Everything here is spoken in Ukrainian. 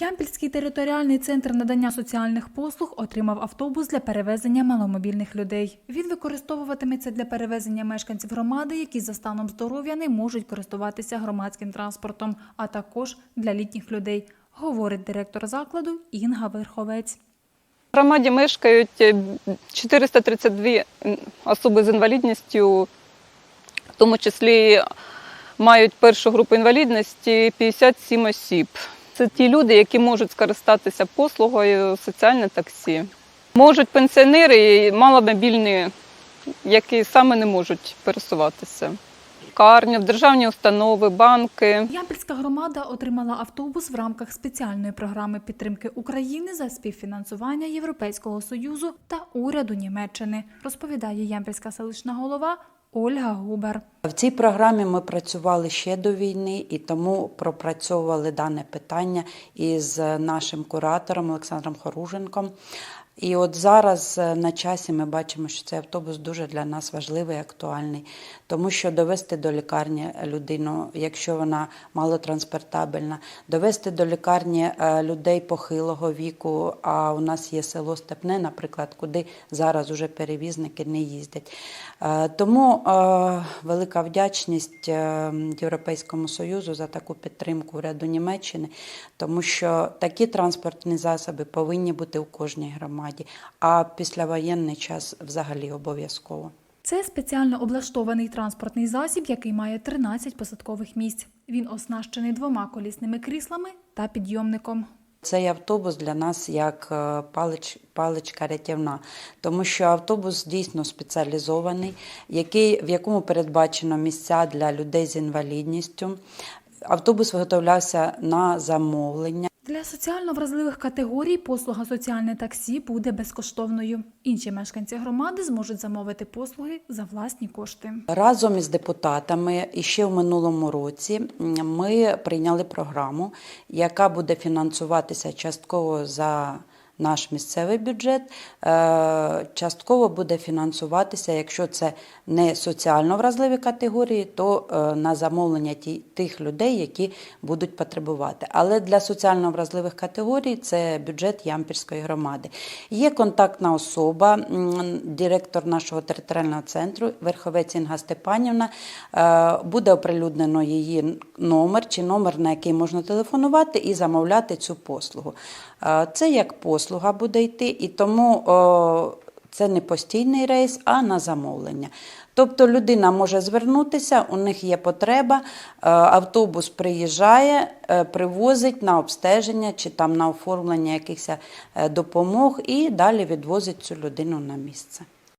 Ямпільський територіальний центр надання соціальних послуг отримав автобус для перевезення маломобільних людей. Він використовуватиметься для перевезення мешканців громади, які за станом здоров'я не можуть користуватися громадським транспортом, а також для літніх людей, говорить директор закладу Інга Верховець. В громаді мешкають е, 432 особи з інвалідністю, в тому числі мають першу групу інвалідності 57 осіб. Це ті люди, які можуть скористатися послугою соціальне таксі. Можуть пенсіонери і маломобільні, які саме не можуть пересуватися. Карні, в державні установи, банки. Ямпільська громада отримала автобус в рамках спеціальної програми підтримки України за співфінансування Європейського союзу та уряду Німеччини, розповідає ямпільська селищна голова Ольга Губер. В цій програмі ми працювали ще до війни і тому пропрацьовували дане питання із нашим куратором Олександром Хоруженком. І от зараз е, на часі ми бачимо, що цей автобус дуже для нас важливий і актуальний, тому що довести до лікарні людину, якщо вона малотранспортабельна, довести до лікарні е, людей похилого віку. А у нас є село Степне, наприклад, куди зараз уже перевізники не їздять. Е, Тому е, велика вдячність е, Європейському Союзу за таку підтримку уряду Німеччини, тому що такі транспортні засоби повинні бути у кожній громаді, а післявоєнний час взагалі обов'язково. Це спеціально облаштований транспортний засіб, який має 13 посадкових місць. Він оснащений двома колісними кріслами та підйомником. Цей автобус для нас як е, палич, паличка рятівна, тому що автобус дійсно спеціалізований, який, в якому передбачено місця для людей з інвалідністю. Автобус виготовлявся на замовлення. Для соціально вразливих категорій послуга соціальне таксі буде безкоштовною. Інші мешканці громади зможуть замовити послуги за власні кошти. Разом із депутатами і ще в минулому році ми прийняли програму, яка буде фінансуватися частково за наш місцевий бюджет, е, частково буде фінансуватися, якщо це не соціально вразливі категорії, то е, на замовлення тих людей, які будуть потребувати. Але для соціально вразливих категорій це бюджет Ямпільської громади. Є контактна особа, директор нашого територіального центру, Верховець Інга Степанівна. Е, Буде оприлюднено її номер чи номер, на який можна телефонувати і замовляти цю послугу. Це як послуга буде йти, і тому о, це не постійний рейс, а на замовлення. Тобто людина може звернутися, у них є потреба, е, автобус приїжджає, е, привозить на обстеження чи там на оформлення якихось е, допомог і далі відвозить цю людину на місце.